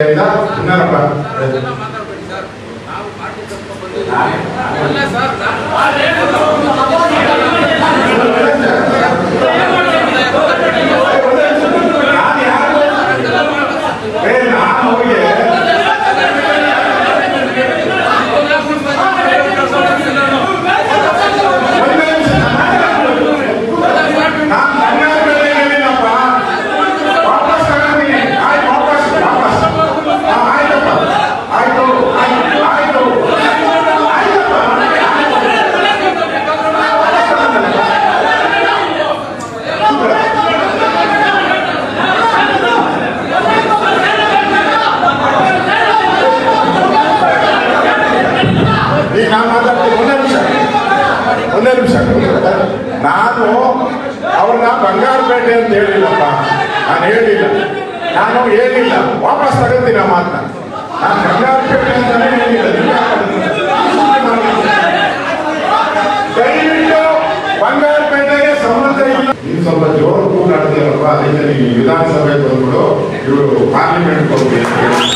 ఉన్నారప్ప ಈಗ ನಾನು ಮಾತಾಡ್ತೀನಿ ಒಂದೇ ನಿಮಿಷ. ಒಂದೇ ನಿಮಿಷ. ನಾನು ಅವ್ರನ್ನ ಬಂಗಾರಪೇಟೆ ಅಂತ ಹೇಳಿಲ್ಲಪ್ಪ ನಾನು ಹೇಳಿಲ್ಲ. ನಾನು ಹೇಳಿಲ್ಲ. ವಾಪಸ್ ತಗೋತೀನಿ ಆ ಮಾತನ್ನ. ನಾನು ಬಂಗಾರಪೇಟೆ ಅಂತಾನೆ ಹೇಳಿಲ್ಲ ದಯವಿಟ್ಟು ಬಂಗಾರಪೇಟೆಗೆ ಸಂಬಂಧ ಇಲ್ಲ. ನೀವು ಸ್ವಲ್ಪ ಜೋರು ಕೂಗಾಡ್ತೀರಪ್ಪ ಅದಕ್ಕೆ ನೀವು ವಿಧಾನಸಭೆ ಬಂದ್ಬಿಡು. ಇವರು ಪಾರ್ಲಿಮೆಂಟ್ ಹೋಗಿ ಅಂತ ಹೇಳಿ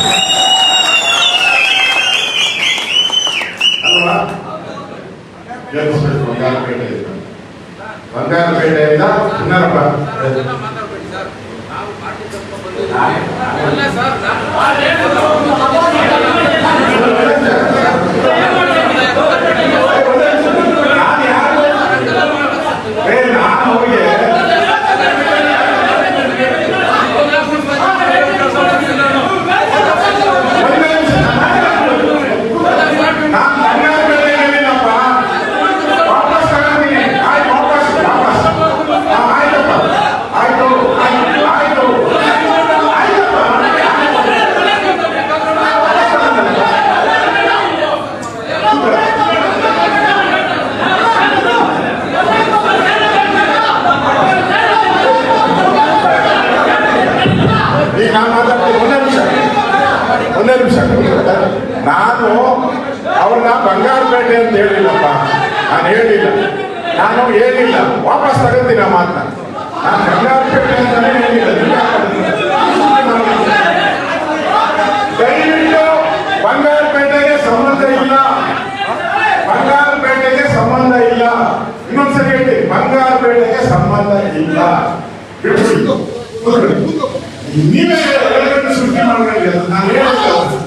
ಅಲ್ವಾ ಗೆಲ್ಲಿಸ್ಬೇಕು ಬಂಗಾರಪೇಟೆಯಿಂದ ಪುನರಪ್ಪ ನಾವು ಪಾರ್ಟಿ ಕರ್ಕೊಂಡ್ ಬಂದಿದ್ದೀವಿ ಅಲ್ಲ ಸರ್ ನಾವು ನಾನು ಯಾರು ಏ, ನಾನು ಅವ್ರಿಗೆ ಒಂದೇ ನಿಮಿಷ ನಾನು ಬಂಗಾರಪೇಟೆ ಹೇಳಿಲ್ಲಪ್ಪ ವಾಪಸ್ ತಗೊಂಡಿನಿ ಆಯ್ತು ವಾಪಸ್ ವಾಪಸ್ ಹಾ, ಆಯ್ತಪ್ಪ ಆಯ್ತು ಆಯ್ತು ಆಯ್ತು ಆಯ್ತಪ್ಪ ಈಗ ನಾನು ಮಾತಾಡ್ತೀನಿ ಒಂದೇ ನಿಮಿಷ ನಾನು ಅವ್ರನ್ನ ಬಂಗಾರಪೇಟೆ ಅಂತ ಹೇಳಿಲ್ಲಪ್ಪ. ನಾನು ಹೇಳಿಲ್ಲ. ನಾನು ಹೇಳಿಲ್ಲ. ವಾಪಸ್ ತಗೋತೀನಿ ಮಾತನ್ನ. ನಾನು ಬಂಗಾರಪೇಟೆ ಅಂತಾನೆ ಹೇಳಿಲ್ಲ. ದಯವಿಟ್ಟು ಬಂಗಾರಪೇಟೆಗೆ ಸಂಬಂಧ ಇಲ್ಲ. ಬಂಗಾರಪೇಟೆಗೆ ಸಂಬಂಧ ಇಲ್ಲ. ಇನ್ನೊಂದ್ಸರಿ ಹೇಳ್ತೀನಿ ಬಂಗಾರಪೇಟೆಗೆ ಸಂಬಂಧ ಇಲ್ಲ. ನೀವೇ ಸುದ್ದಿ ಮಾಡ್ಕೊಳ್ಳಿ ನಾನು ಹೇಳಿದ್ದು.